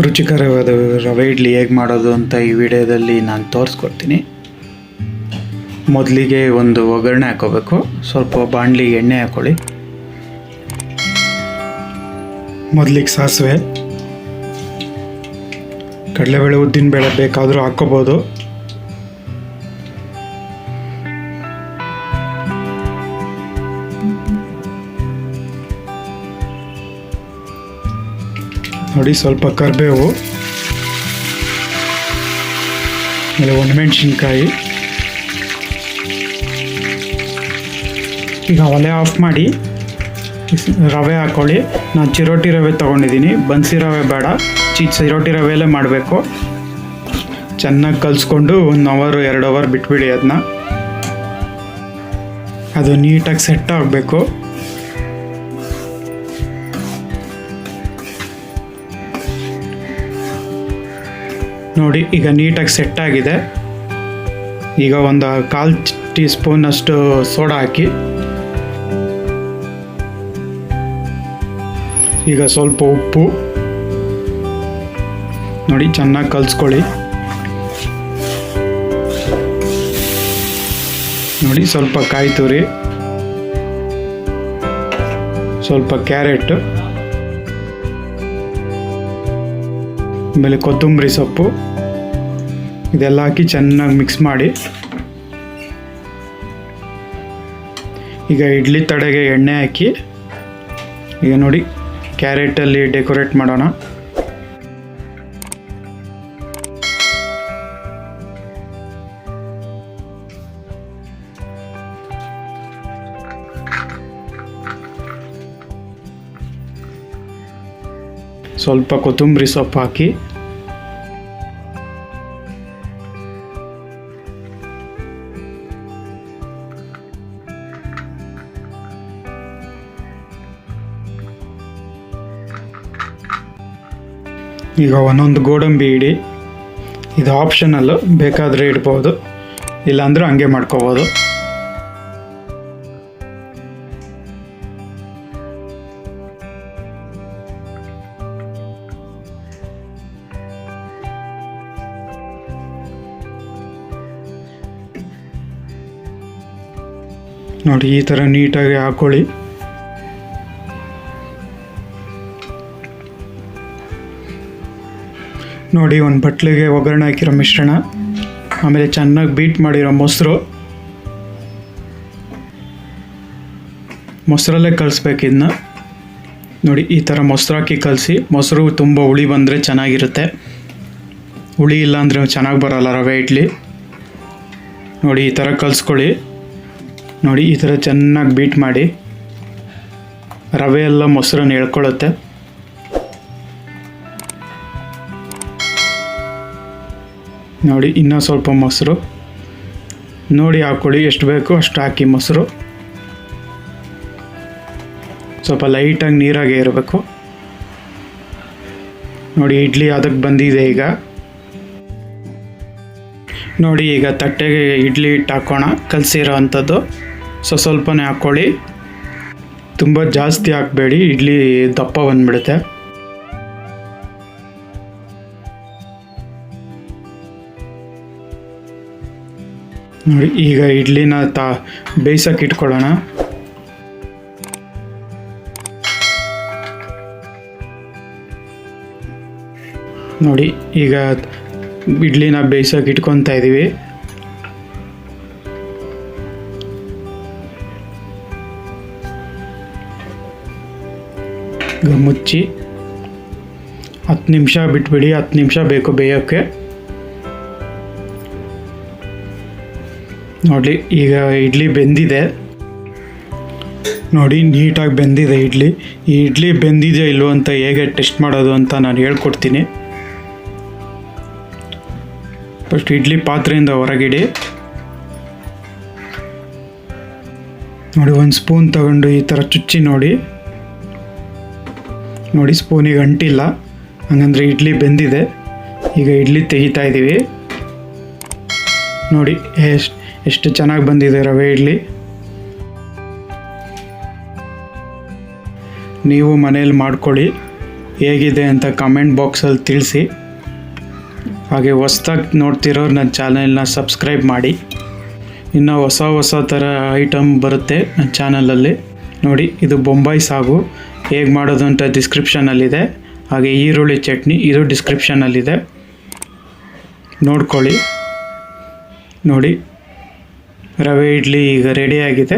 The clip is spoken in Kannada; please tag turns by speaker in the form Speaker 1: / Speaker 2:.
Speaker 1: ರುಚಿಕರವಾದ ರವೆ ಇಡ್ಲಿ ಹೇಗೆ ಮಾಡೋದು ಅಂತ ಈ ವಿಡಿಯೋದಲ್ಲಿ ನಾನು ತೋರಿಸ್ಕೊಡ್ತೀನಿ. ಮೊದಲಿಗೆ ಒಂದು ಒಗ್ಗರಣೆ ಹಾಕೋಬೇಕು. ಸ್ವಲ್ಪ ಬಾಣಲಿಗೆ ಎಣ್ಣೆ ಹಾಕೊಳ್ಳಿ. ಮೊದಲಿಗೆ ಸಾಸಿವೆ. ಕಡಲೆಬೇಳೆ ಉದ್ದಿನಬೇಳೆ ಬೇಕಾದರೂ ಹಾಕ್ಕೋಬೋದು. ನೋಡಿ ಸ್ವಲ್ಪ ಕರಿಬೇವು. ಆಮೇಲೆ ಒಣಮೆಣಸಿನ್ಕಾಯಿ. ಈಗ ಒಲೆ ಆಫ್ ಮಾಡಿ ರವೆ ಹಾಕ್ಕೊಳ್ಳಿ ನಾನು ಚಿರೋಟಿ ರವೆ ತೊಗೊಂಡಿದ್ದೀನಿ. ಬನ್ಸಿ ರವೆ ಬೇಡ. ಚಿ ಚಿರೋಟಿ ರವೆಯಲ್ಲೇ ಮಾಡಬೇಕು. ಚೆನ್ನಾಗಿ ಕಲಿಸ್ಕೊಂಡು ಒಂದು ಅವರು ಎರಡು ಅವರ್ ಬಿಟ್ಬಿಡಿ ಅದನ್ನ ಅದು ನೀಟಾಗಿ ಸೆಟ್ ಆಗಬೇಕು. ನೋಡಿ, ಈಗ ನೀಟಾಗಿ ಸೆಟ್ ಆಗಿದೆ. ಈಗ ಒಂದು ಕಾಲು ಟೀ ಸ್ಪೂನಷ್ಟು ಸೋಡಾ ಹಾಕಿ. ಈಗ ಸ್ವಲ್ಪ ಉಪ್ಪು. ನೋಡಿ, ಚೆನ್ನಾಗಿ ಕಲಿಸ್ಕೊಳ್ಳಿ. ನೋಡಿ, ಸ್ವಲ್ಪ ಕಾಯಿ ತುರಿ. ಸ್ವಲ್ಪ ಕ್ಯಾರೆಟ್. ಆಮೇಲೆ ಕೊತ್ತಂಬರಿ ಸೊಪ್ಪು. ಇದೆಲ್ಲ ಹಾಕಿ ಚೆನ್ನಾಗಿ ಮಿಕ್ಸ್ ಮಾಡಿ. ಈಗ ಇಡ್ಲಿ ತಡೆಗೆ ಎಣ್ಣೆ ಹಾಕಿ. ಈಗ ನೋಡಿ ಕ್ಯಾರೆಟಲ್ಲಿ ಡೆಕೋರೇಟ್ ಮಾಡೋಣ. ಸ್ವಲ್ಪ ಕೊತ್ತಂಬರಿ ಸೊಪ್ಪು ಹಾಕಿ. ಈಗ ಒಂದೊಂದು ಗೋಡಂಬಿ ಇಡಿ. ಇದು ಆಪ್ಷನಲ್ಲು ಬೇಕಾದರೆ ಇಡ್ಬೋದು. ಇಲ್ಲಾಂದ್ರೆ ಹಂಗೆ ಮಾಡ್ಕೋಬೋದು. ನೋಡಿ, ಈ ಥರ ನೀಟಾಗಿ ಹಾಕ್ಕೊಳ್ಳಿ ನೋಡಿ, ಒಂದು ಬಟ್ಲಿಗೆ ಒಗ್ಗರಣೆ ಹಾಕಿರೋ ಮಿಶ್ರಣ. ಆಮೇಲೆ ಚೆನ್ನಾಗಿ ಬೀಟ್ ಮಾಡಿರೋ ಮೊಸರು. ಮೊಸರಲ್ಲೇ ಕಲಿಸ್ಬೇಕು ಇದನ್ನ ನೋಡಿ, ಈ ಥರ ಮೊಸರು ಹಾಕಿ ಕಲಸಿ, ಮೊಸರು ತುಂಬ ಹುಳಿ ಬಂದರೆ ಚೆನ್ನಾಗಿರುತ್ತೆ. ಹುಳಿ ಇಲ್ಲ ಚೆನ್ನಾಗಿ ಬರೋಲ್ಲ ರವೆ ಇಡ್ಲಿ. ನೋಡಿ, ಈ ಥರ ಕಲಿಸ್ಕೊಳ್ಳಿ. ನೋಡಿ, ಈ ಥರ ಚೆನ್ನಾಗಿ ಬೀಟ್ ಮಾಡಿ. ರವೆ ಎಲ್ಲ ಮೊಸರನ್ನು ಎಳ್ಕೊಳ್ಳುತ್ತೆ. ನೋಡಿ, ಇನ್ನೂ ಸ್ವಲ್ಪ ಮೊಸರು. ನೋಡಿ ಹಾಕ್ಕೊಳ್ಳಿ ಎಷ್ಟು ಬೇಕು ಅಷ್ಟು ಹಾಕಿ ಮೊಸರು. ಸ್ವಲ್ಪ ಲೈಟಾಗಿ ನೀರಾಗೆ ಇರಬೇಕು ನೋಡಿ, ಇಡ್ಲಿ ಅದಕ್ಕೆ ಬಂದಿದೆ ಈಗ. ನೋಡಿ, ಈಗ ತಟ್ಟೆಗೆ ಇಡ್ಲಿ ಹಿಟ್ಟು ಹಾಕೋಣ. ಕಲಸಿರೋ ಅಂಥದ್ದು. ಸೊ ಸ್ವಲ್ಪನೇ ಹಾಕ್ಕೊಳ್ಳಿ. ತುಂಬ ಜಾಸ್ತಿ ಹಾಕಬೇಡಿ, ಇಡ್ಲಿ ದಪ್ಪ ಬಂದ್ಬಿಡುತ್ತೆ. ನೋಡಿ, ಈಗ ಇಡ್ಲಿನ ತಾ ಬೇಯಿಸೋಕೆ ಇಟ್ಕೊಳ್ಳೋಣ. ನೋಡಿ, ಈಗ ಇಡ್ಲಿನ ಬೇಯಿಸೋಕೆ ಇಟ್ಕೊತಾ ಇದ್ದೀವಿ ಮುಚ್ಚಿ ಹತ್ತು ನಿಮಿಷ ಬಿಟ್ಬಿಡಿ, ಹತ್ತು ನಿಮಿಷ ಬೇಕು ಬೇಯೋಕ್ಕೆ. ನೋಡಿ ಈಗ ಇಡ್ಲಿ ಬೆಂದಿದೆ. ನೋಡಿ, ನೀಟಾಗಿ ಬೆಂದಿದೆ ಇಡ್ಲಿ. ಈ ಇಡ್ಲಿ ಬೆಂದಿದೆಯಾ ಇಲ್ವೋ ಅಂತ ಹೇಗೆ ಟೆಸ್ಟ್ ಮಾಡೋದು ಅಂತ ನಾನು ಹೇಳ್ಕೊಡ್ತೀನಿ. ಫಸ್ಟ್ ಇಡ್ಲಿ ಪಾತ್ರೆಯಿಂದ ಹೊರಗಿಡಿ. ನೋಡಿ, ಒಂದು ಸ್ಪೂನ್ ತಗೊಂಡು ಈ ಥರ ಚುಚ್ಚಿ ನೋಡಿ. ನೋಡಿ ಸ್ಪೂನಿಗೆ ಅಂಟಿಲ್ಲ. ಹಂಗಂದ್ರೆ ಇಡ್ಲಿ ಬೆಂದಿದೆ. ಈಗ ಇಡ್ಲಿ ತೆಗಿತಾ ಇದ್ದೀವಿ ನೋಡಿ, ಎಷ್ಟು ಎಷ್ಟು ಚೆನ್ನಾಗಿ ಬಂದಿದೆ ರವೆ ಇಡ್ಲಿ. ನೀವು ಮನೇಲಿ ಮಾಡ್ಕೊಳ್ಳಿ ಹೇಗಿದೆ ಅಂತ ಕಮೆಂಟ್ ಬಾಕ್ಸಲ್ಲಿ ತಿಳಿಸಿ. ಹಾಗೆ ಹೊಸ್ದಾಗಿ ನೋಡ್ತಿರೋರು ನನ್ನ ಚಾನೆಲ್ನ ಸಬ್ಸ್ಕ್ರೈಬ್ ಮಾಡಿ. ಇನ್ನು ಹೊಸ ಹೊಸ ಥರ ಐಟಮ್ ಬರುತ್ತೆ ನನ್ನ ಚಾನಲಲ್ಲಿ ನೋಡಿ, ಇದು ಬೊಂಬಾಯಿ ಸಾಗು. ಹೇಗೆ ಮಾಡೋದು ಅಂತ ಡಿಸ್ಕ್ರಿಪ್ಷನಲ್ಲಿದೆ ಹಾಗೆ ಈರುಳ್ಳಿ ಚಟ್ನಿ, ಇದು ಡಿಸ್ಕ್ರಿಪ್ಷನಲ್ಲಿದೆ ನೋಡ್ಕೊಳ್ಳಿ. ನೋಡಿ. ರವೆ, ಇಡ್ಲಿ ಈಗ ರೆಡಿಯಾಗಿದೆ